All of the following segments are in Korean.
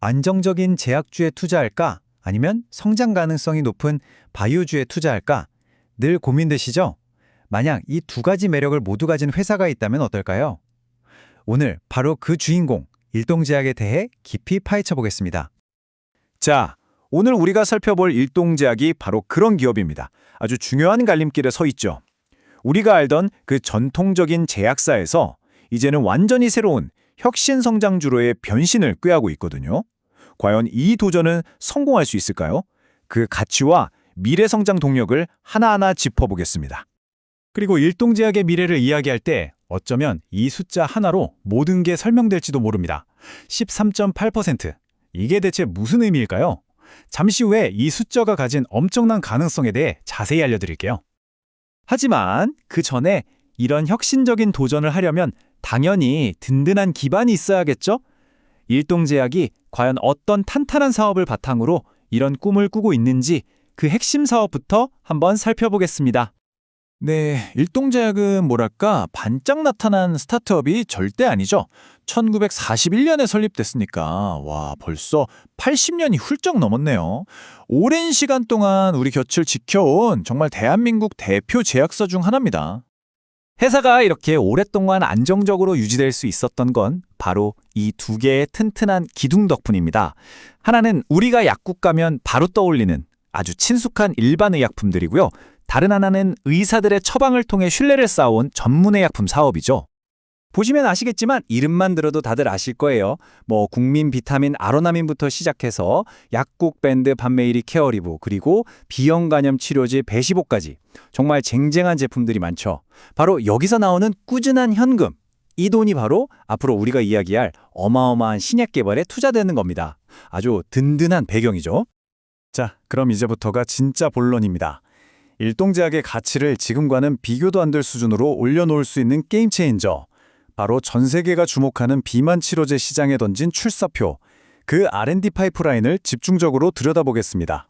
안정적인 제약주에 투자할까? 아니면 성장 가능성이 높은 바이오주에 투자할까? 늘 고민되시죠? 만약 이 두 가지 매력을 모두 가진 회사가 있다면 어떨까요? 오늘 바로 그 주인공, 일동제약에 대해 깊이 파헤쳐 보겠습니다. 자, 오늘 우리가 살펴볼 일동제약이 바로 그런 기업입니다. 아주 중요한 갈림길에 서 있죠. 우리가 알던 그 전통적인 제약사에서 이제는 완전히 새로운 혁신 성장주로의 변신을 꾀하고 있거든요. 과연 이 도전은 성공할 수 있을까요? 그 가치와 미래 성장 동력을 하나하나 짚어보겠습니다. 그리고 일동제약의 미래를 이야기할 때 어쩌면 이 숫자 하나로 모든 게 설명될지도 모릅니다. 13.8%. 이게 대체 무슨 의미일까요? 잠시 후에 이 숫자가 가진 엄청난 가능성에 대해 자세히 알려드릴게요. 하지만 그 전에 이런 혁신적인 도전을 하려면 당연히 든든한 기반이 있어야겠죠? 일동제약이 과연 어떤 탄탄한 사업을 바탕으로 이런 꿈을 꾸고 있는지 그 핵심 사업부터 한번 살펴보겠습니다. 네, 일동제약은 뭐랄까 반짝 나타난 스타트업이 절대 아니죠. 1941년에 설립됐으니까 와 벌써 80년이 훌쩍 넘었네요. 오랜 시간 동안 우리 곁을 지켜온 정말 대한민국 대표 제약사 중 하나입니다. 회사가 이렇게 오랫동안 안정적으로 유지될 수 있었던 건 바로 이 두 개의 튼튼한 기둥 덕분입니다. 하나는 우리가 약국 가면 바로 떠올리는 아주 친숙한 일반 의약품들이고요. 다른 하나는 의사들의 처방을 통해 신뢰를 쌓아온 전문 의 약품 사업이죠. 보시면 아시겠지만 이름만 들어도 다들 아실 거예요. 뭐 국민 비타민 아로나민부터 시작해서 약국 밴드 판메이리 케어리브 그리고 비형 간염 치료제 베시보까지 정말 쟁쟁한 제품들이 많죠. 바로 여기서 나오는 꾸준한 현금. 이 돈이 바로 앞으로 우리가 이야기할 어마어마한 신약 개발에 투자되는 겁니다. 아주 든든한 배경이죠. 자, 그럼 이제부터가 진짜 본론입니다. 일동제약의 가치를 지금과는 비교도 안 될 수준으로 올려놓을 수 있는 게임 체인저. 바로 전 세계가 주목하는 비만 치료제 시장에 던진 출사표. 그 R&D 파이프라인을 집중적으로 들여다보겠습니다.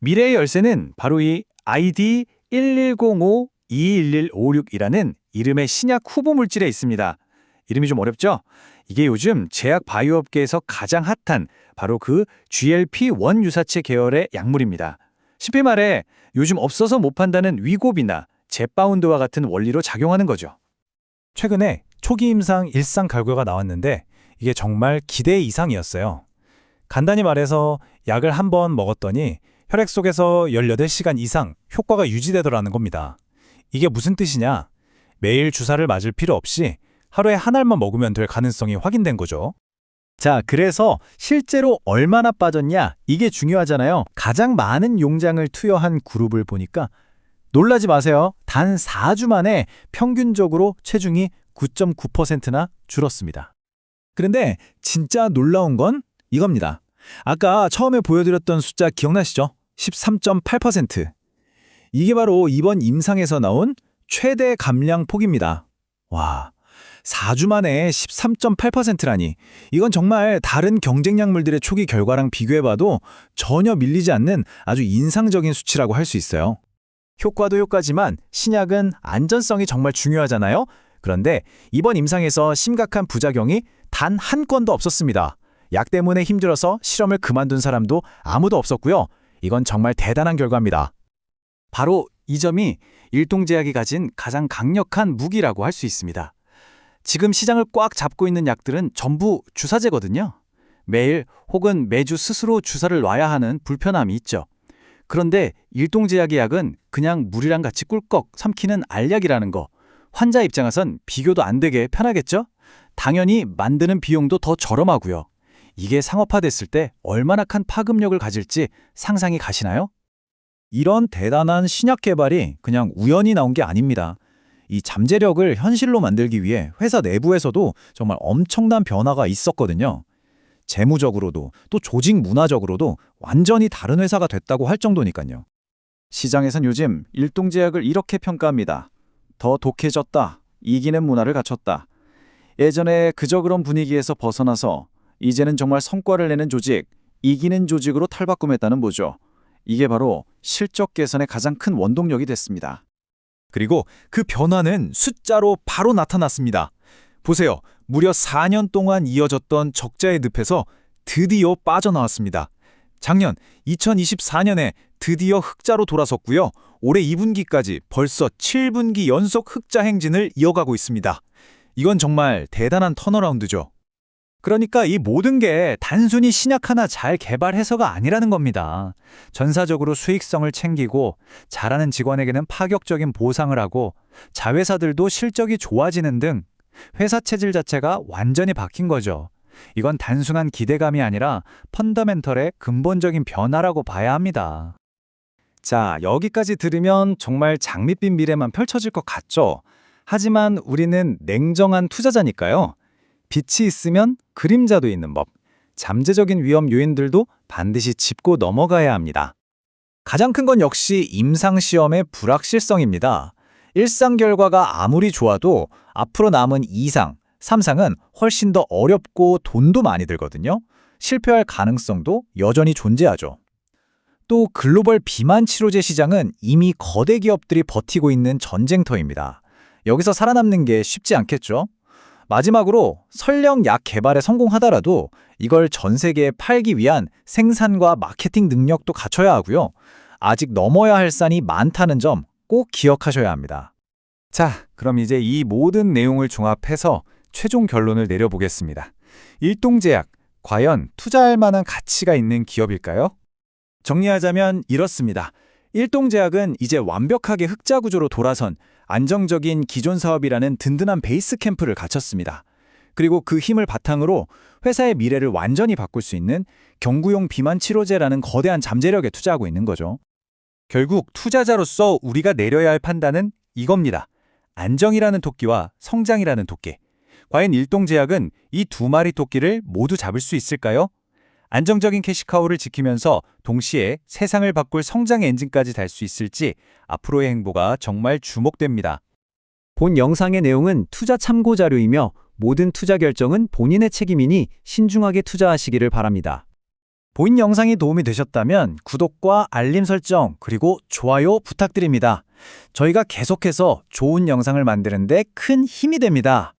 미래의 열쇠는 바로 이 ID 1105-21156이라는 이름의 신약 후보 물질에 있습니다. 이름이 좀 어렵죠? 이게 요즘 제약 바이오 업계에서 가장 핫한 바로 그 GLP-1 유사체 계열의 약물입니다. 쉽게 말해 요즘 없어서 못 판다는 위고비나 젯바운드와 같은 원리로 작용하는 거죠. 최근에 초기 임상 일상 결과가 나왔는데 이게 정말 기대 이상이었어요. 간단히 말해서 약을 한 번 먹었더니 혈액 속에서 18시간 이상 효과가 유지되더라는 겁니다. 이게 무슨 뜻이냐? 매일 주사를 맞을 필요 없이 하루에 한 알만 먹으면 될 가능성이 확인된 거죠. 자, 그래서 실제로 얼마나 빠졌냐? 이게 중요하잖아요. 가장 많은 용량을 투여한 그룹을 보니까 놀라지 마세요. 단 4주 만에 평균적으로 체중이 9.9%나 줄었습니다. 그런데 진짜 놀라운 건 이겁니다. 아까 처음에 보여드렸던 숫자 기억나시죠? 13.8%. 이게 바로 이번 임상에서 나온 최대 감량 폭입니다. 와, 4주 만에 13.8%라니. 이건 정말 다른 경쟁 약물들의 초기 결과랑 비교해봐도 전혀 밀리지 않는 아주 인상적인 수치라고 할 수 있어요. 효과도 효과지만 신약은 안전성이 정말 중요하잖아요. 그런데 이번 임상에서 심각한 부작용이 단 한 건도 없었습니다. 약 때문에 힘들어서 실험을 그만둔 사람도 아무도 없었고요. 이건 정말 대단한 결과입니다. 바로 이 점이 일동제약이 가진 가장 강력한 무기라고 할 수 있습니다. 지금 시장을 꽉 잡고 있는 약들은 전부 주사제거든요. 매일 혹은 매주 스스로 주사를 놔야 하는 불편함이 있죠. 그런데 일동제약의 약은 그냥 물이랑 같이 꿀꺽 삼키는 알약이라는 거. 환자 입장에선 비교도 안 되게 편하겠죠? 당연히 만드는 비용도 더 저렴하고요. 이게 상업화됐을 때 얼마나 큰 파급력을 가질지 상상이 가시나요? 이런 대단한 신약 개발이 그냥 우연히 나온 게 아닙니다. 이 잠재력을 현실로 만들기 위해 회사 내부에서도 정말 엄청난 변화가 있었거든요. 재무적으로도 또 조직 문화적으로도 완전히 다른 회사가 됐다고 할 정도니까요. 시장에선 요즘 일동제약을 이렇게 평가합니다. 더 독해졌다. 이기는 문화를 갖췄다. 예전에 그저 그런 분위기에서 벗어나서 이제는 정말 성과를 내는 조직, 이기는 조직으로 탈바꿈했다는 보죠. 이게 바로 실적 개선의 가장 큰 원동력이 됐습니다. 그리고 그 변화는 숫자로 바로 나타났습니다. 보세요. 무려 4년 동안 이어졌던 적자의 늪에서 드디어 빠져나왔습니다. 작년 2024년에 드디어 흑자로 돌아섰고요. 올해 2분기까지 벌써 7분기 연속 흑자 행진을 이어가고 있습니다. 이건 정말 대단한 턴어라운드죠. 그러니까 이 모든 게 단순히 신약 하나 잘 개발해서가 아니라는 겁니다. 전사적으로 수익성을 챙기고 잘하는 직원에게는 파격적인 보상을 하고 자회사들도 실적이 좋아지는 등 회사 체질 자체가 완전히 바뀐 거죠. 이건 단순한 기대감이 아니라 펀더멘털의 근본적인 변화라고 봐야 합니다. 자, 여기까지 들으면 정말 장밋빛 미래만 펼쳐질 것 같죠? 하지만 우리는 냉정한 투자자니까요. 빛이 있으면 그림자도 있는 법. 잠재적인 위험 요인들도 반드시 짚고 넘어가야 합니다. 가장 큰 건 역시 임상시험의 불확실성입니다. 일상 결과가 아무리 좋아도 앞으로 남은 2상, 3상은 훨씬 더 어렵고 돈도 많이 들거든요. 실패할 가능성도 여전히 존재하죠. 또 글로벌 비만 치료제 시장은 이미 거대 기업들이 버티고 있는 전쟁터입니다. 여기서 살아남는 게 쉽지 않겠죠? 마지막으로 설령 약 개발에 성공하더라도 이걸 전 세계에 팔기 위한 생산과 마케팅 능력도 갖춰야 하고요. 아직 넘어야 할 산이 많다는 점 꼭 기억하셔야 합니다. 자, 그럼 이제 이 모든 내용을 종합해서 최종 결론을 내려보겠습니다. 일동제약, 과연 투자할 만한 가치가 있는 기업일까요? 정리하자면 이렇습니다. 일동제약은 이제 완벽하게 흑자 구조로 돌아선 안정적인 기존 사업이라는 든든한 베이스 캠프를 갖췄습니다. 그리고 그 힘을 바탕으로 회사의 미래를 완전히 바꿀 수 있는 경구용 비만 치료제라는 거대한 잠재력에 투자하고 있는 거죠. 결국 투자자로서 우리가 내려야 할 판단은 이겁니다. 안정이라는 토끼와 성장이라는 토끼. 과연 일동제약은 이 두 마리 토끼를 모두 잡을 수 있을까요? 안정적인 캐시카우를 지키면서 동시에 세상을 바꿀 성장의 엔진까지 달 수 있을지 앞으로의 행보가 정말 주목됩니다. 본 영상의 내용은 투자 참고 자료이며 모든 투자 결정은 본인의 책임이니 신중하게 투자하시기를 바랍니다. 본 영상이 도움이 되셨다면 구독과 알림 설정 그리고 좋아요 부탁드립니다. 저희가 계속해서 좋은 영상을 만드는데 큰 힘이 됩니다.